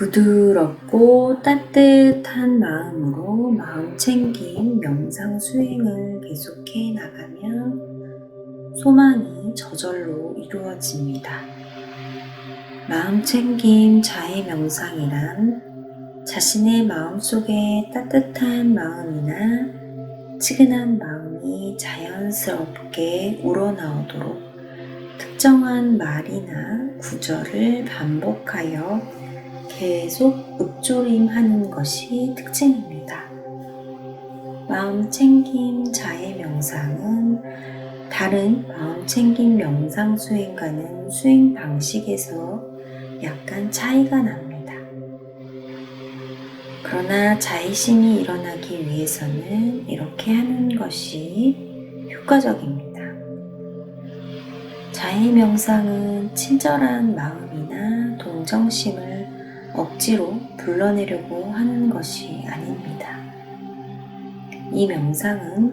부드럽고 따뜻한 마음으로 마음 챙김 명상 수행을 계속해 나가면 소망이 저절로 이루어집니다. 마음 챙김 자해 명상이란 자신의 마음 속에 따뜻한 마음이나 치근한 마음이 자연스럽게 우러나오도록 특정한 말이나 구절을 반복하여 계속 읊조림하는 것이 특징입니다. 마음 챙김 자해 명상은 다른 마음 챙김 명상 수행과는 수행 방식에서 약간 차이가 납니다. 그러나 자의심이 일어나기 위해서는 이렇게 하는 것이 효과적입니다. 자해 명상은 친절한 마음이나 동정심을 억지로 불러내려고 하는 것이 아닙니다. 이 명상은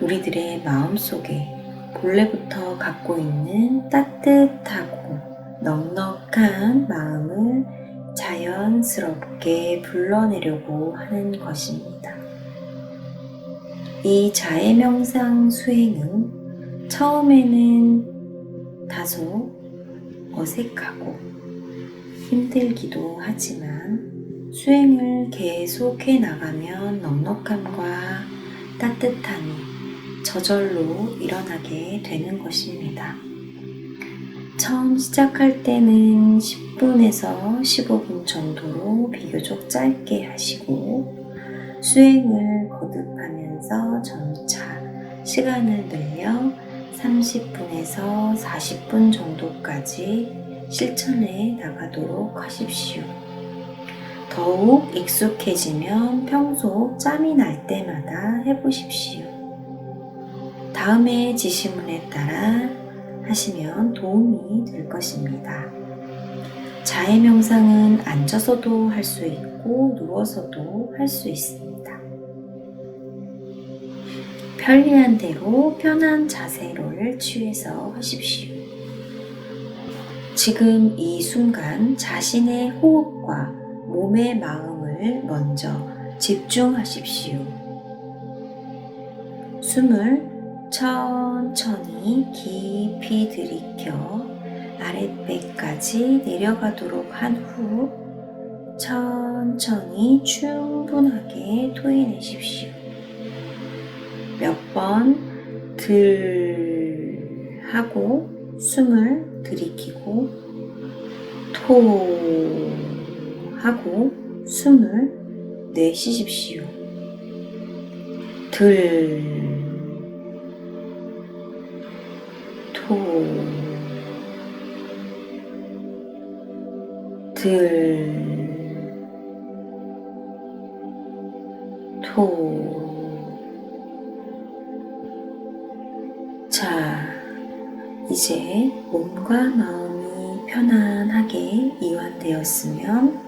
우리들의 마음 속에 본래부터 갖고 있는 따뜻하고 넉넉한 마음을 자연스럽게 불러내려고 하는 것입니다. 이 자해 명상 수행은 처음에는 다소 어색하고 힘들기도 하지만 수행을 계속해 나가면 넉넉함과 따뜻함이 저절로 일어나게 되는 것입니다. 처음 시작할 때는 10분에서 15분 정도로 비교적 짧게 하시고 수행을 거듭하면서 점차 시간을 늘려 30분에서 40분 정도까지 실천해 나가도록 하십시오. 더욱 익숙해지면 평소 짬이 날 때마다 해보십시오. 다음의 지시문에 따라 하시면 도움이 될 것입니다. 자해 명상은 앉아서도 할 수 있고 누워서도 할 수 있습니다. 편리한 대로 편한 자세를 취해서 하십시오. 지금 이 순간 자신의 호흡과 몸의 마음을 먼저 집중하십시오. 숨을 천천히 깊이 들이켜 아랫배까지 내려가도록 한 후 천천히 충분하게 토해내십시오. 몇 번 들 하고 숨을 들이키고 토 하고 숨을 내쉬십시오. 들, 토, 들, 토. 이제 몸과 마음이 편안하게 이완되었으면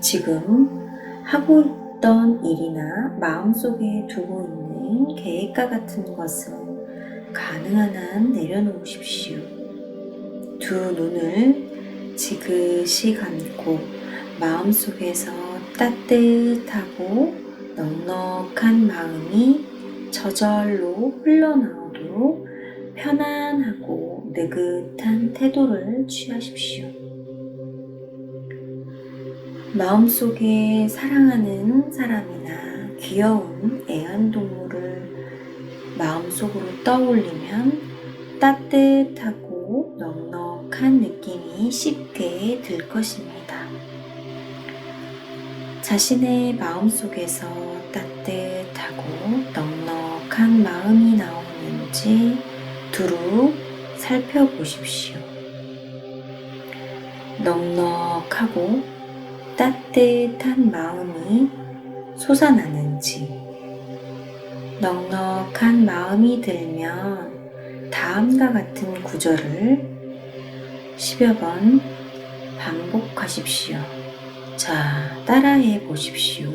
지금 하고 있던 일이나 마음속에 두고 있는 계획과 같은 것을 가능한 한 내려놓으십시오. 두 눈을 지그시 감고 마음속에서 따뜻하고 넉넉한 마음이 저절로 흘러나오도록 편안하고 느긋한 태도를 취하십시오. 마음속에 사랑하는 사람이나 귀여운 애완동물을 마음속으로 떠올리면 따뜻하고 넉넉한 느낌이 쉽게 들 것입니다. 자신의 마음속에서 따뜻하고 넉넉한 마음이 나오는지 두루 살펴보십시오. 넉넉하고 따뜻한 마음이 솟아나는지, 넉넉한 마음이 들면 다음과 같은 구절을 10여 번 반복하십시오. 자, 따라해 보십시오.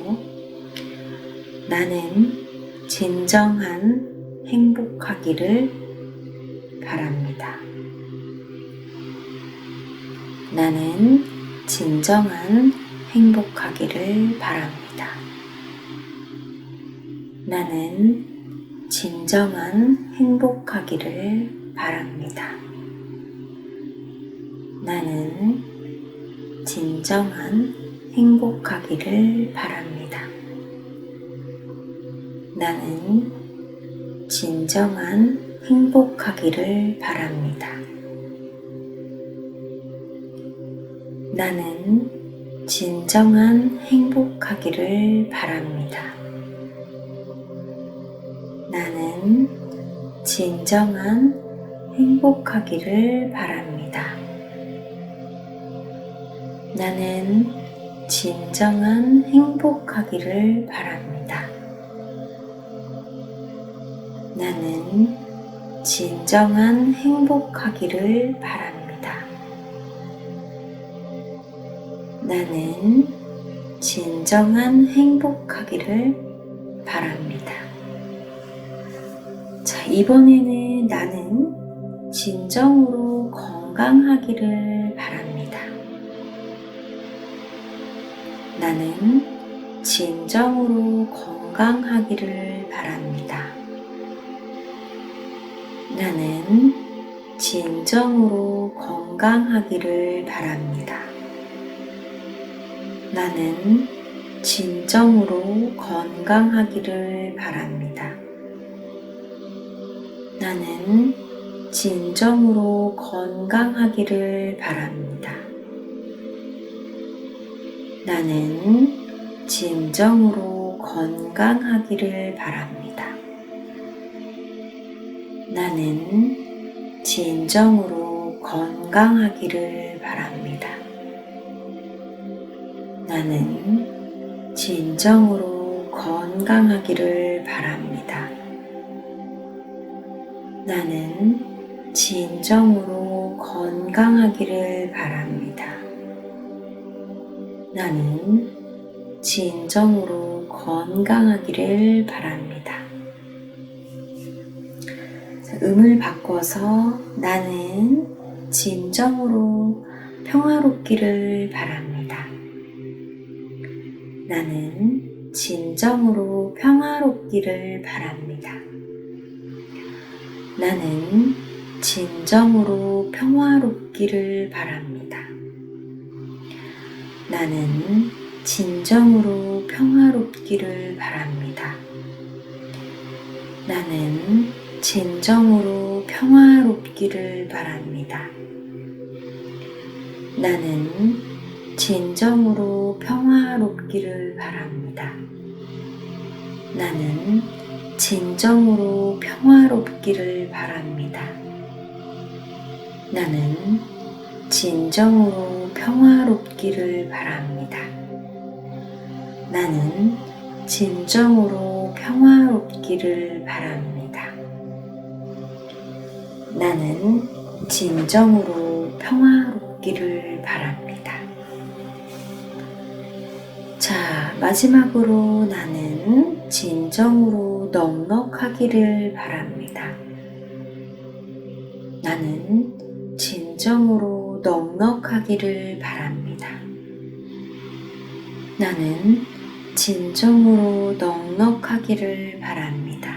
나는 진정한 행복하기를 바랍니다. 나는 진정한 행복하기를 바랍니다. 나는 진정한 행복하기를 바랍니다. 나는 진정한 행복하기를 바랍니다. 나는 진정한 행복하기를 바랍니다. 나는 진정한 행복하기를 바랍니다. 나는 진정한 행복하기를 바랍니다. 나는 진정한 행복하기를 바랍니다. 나는 진정한 행복하기를 바랍니다. 나는 진정한 행복하기를 바랍니다. 자, 이번에는 나는 진정으로 건강하기를 바랍니다. 나는 진정으로 건강하기를 바랍니다. 나는 진정으로 건강하기를 바랍니다. 나는 진정으로 건강하기를 바랍니다. 나는 진정으로 건강하기를 바랍니다. 나는 진정으로 건강하기를 바랍니다. 나는 진정으로 건강하기를 바랍니다. 나는 진정으로 건강하기를 바랍니다. 나는 진정으로 건강하기를 바랍니다. 나는 진정으로 건강하기를 바랍니다. 음을 바꿔서 나는 진정으로 평화롭기를 바랍니다. 나는 진정으로 평화롭기를 바랍니다. 나는 진정으로 평화롭기를 바랍니다. 나는 진정으로 평화롭기를 바랍니다. 나는 진정으로 평화롭기를 바랍니다. 나는 진정으로 평화롭기를 바랍니다. 나는 진정으로 평화롭기를 바랍니다. 나는 진정으로 평화롭기를 바랍니다. 나는 진정으로 평화롭기를 바랍니다. 나는 진정으로 평화롭기를 바랍니다. 자, 마지막으로 나는 진정으로 넉넉하기를 바랍니다. 나는 진정으로 넉넉하기를 바랍니다. 나는 진정으로 넉넉하기를 바랍니다.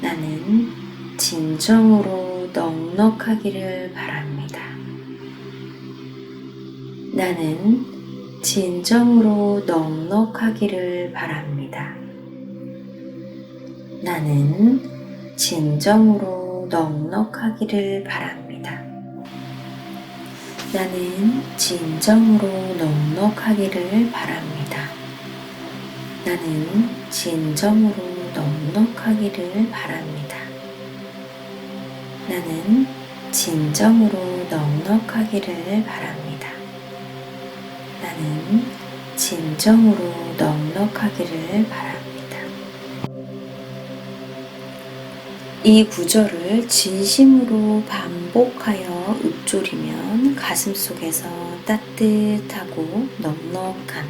나는 진정으로 넉넉하기를 바랍니다. 나는 진정으로 넉넉하기를 바랍니다. 나는 진정으로 넉넉하기를 바랍니다. 나는 진정으로 넉넉하기를 바랍니다. 나는 진정으로 넉넉하기를 바랍니다. 나는 진정으로 넉넉하기를 바랍니다. 나는 진정으로 넉넉하기를 바랍니다. 이 구절을 진심으로 반복하여 읊조리면 가슴 속에서 따뜻하고 넉넉한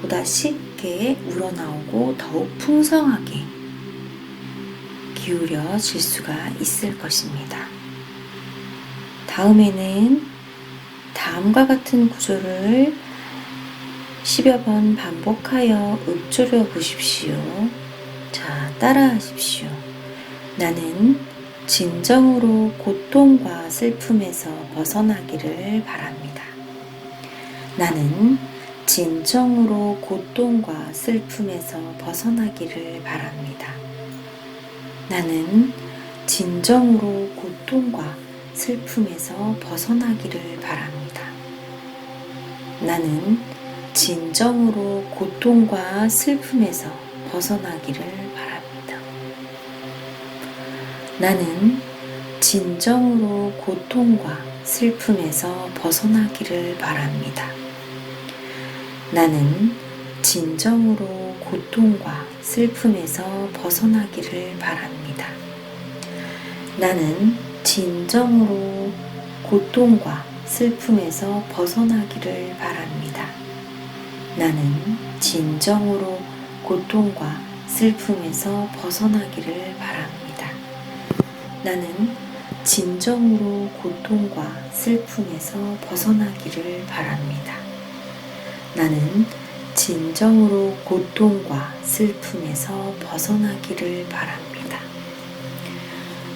보다 쉽게 우러나오고 더욱 풍성하게 기울여 질 수가 있을 것입니다. 다음에는 다음과 같은 구조를 10여 번 반복하여 읊조려 보십시오. 자, 따라 하십시오. 나는 진정으로 고통과 슬픔에서 벗어나기를 바랍니다. 나는 진정으로 고통과 슬픔에서 벗어나기를 바랍니다. 나는 진정으로 고통과 슬픔에서 벗어나기를 바랍니다. 나는 진정으로 고통과 슬픔에서 벗어나기를 바랍니다. 나는 진정으로 고통과 슬픔에서 벗어나기를 바랍니다. 나는 진정으로 고통과 슬픔에서 벗어나기를 바랍니다. 나는 진정으로 고통과 슬픔에서 벗어나기를 바랍니다. 나는 진정으로 고통과 슬픔에서 벗어나기를 바랍니다. 나는 진정으로 고통과 슬픔에서 벗어나기를 바랍니다. 나는 진정으로 고통과 슬픔에서 벗어나기를 바랍니다.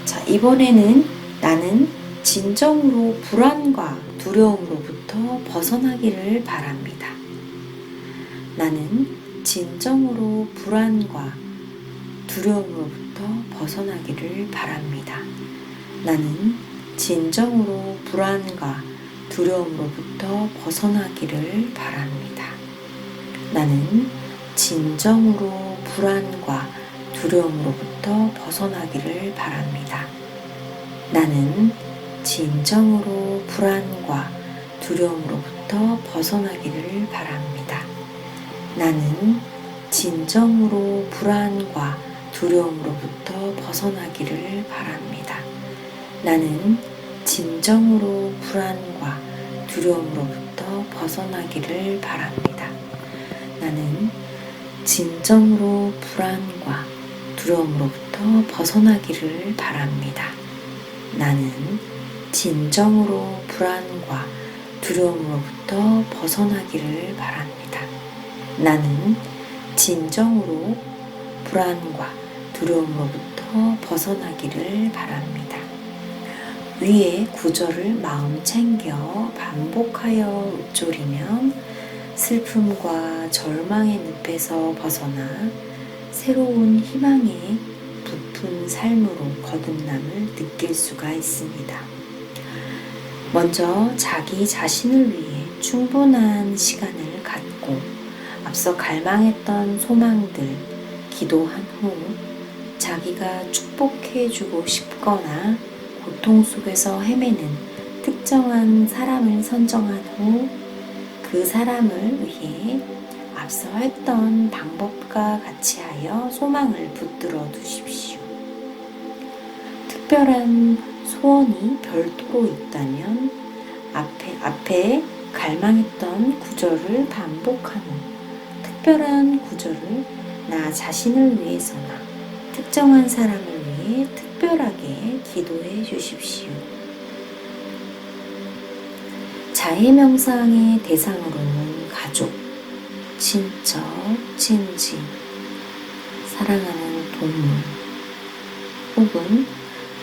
자, 이번에는 나는 진정으로 불안과 두려움으로부터 벗어나기를 바랍니다. 나는 진정으로 불안과 두려움으로부터 벗어나기를 바랍니다. 나는 진정으로 불안과 두려움으로부터 벗어나기를 바랍니다. 나는 진정으로 불안과 두려움으로부터 벗어나기를 바랍니다. 나는 진정으로 불안과 두려움으로부터 벗어나기를 바랍니다. 나는 진정으로 불안과 두려움으로부터 벗어나기를 바랍니다. 나는 진정으로 불안과 두려움으로부터 벗어나기를 바랍니다. 나는 진정으로 불안과 두려움으로부터 벗어나기를 바랍니다. 나는 진정으로 불안과 두려움으로부터 벗어나기를 바랍니다. 나는 진정으로 불안과 두려움으로부터 벗어나기를 바랍니다. 위의 구절을 마음 챙겨 반복하여 읊조리면 슬픔과 절망의 늪에서 벗어나 새로운 희망의 부푼 삶으로 거듭남을 느낄 수가 있습니다. 먼저 자기 자신을 위해 충분한 시간을 갖고 앞서 갈망했던 소망들 기도한 후 자기가 축복해주고 싶거나 고통 속에서 헤매는 특정한 사람을 선정한 후 그 사람을 위해 앞서 했던 방법과 같이 하여 소망을 붙들어 두십시오. 특별한 소원이 별도로 있다면 앞에, 앞에 갈망했던 구절을 반복한 후 특별한 구절을 나 자신을 위해서나 특정한 사람을 위해 특별하게 기도해 주십시오. 자해 명상의 대상으로는 가족, 친척, 친지, 사랑하는 동물, 혹은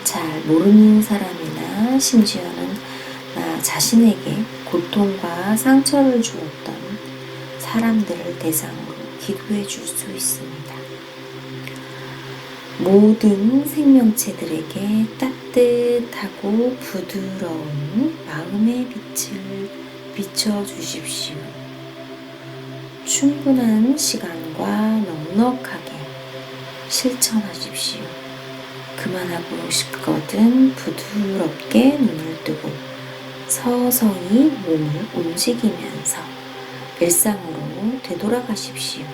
잘 모르는 사람이나 심지어는 나 자신에게 고통과 상처를 주었던 사람들을 대상으로 기도해 줄 수 있습니다. 모든 생명체들에게 따뜻하고 부드러운 마음의 빛을 비춰 주십시오. 충분한 시간과 넉넉하게 실천하십시오. 그만하고 싶거든 부드럽게 눈을 뜨고 서서히 몸을 움직이면서 일상으로 되돌아가십시오.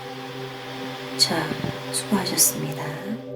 자, 수고하셨습니다.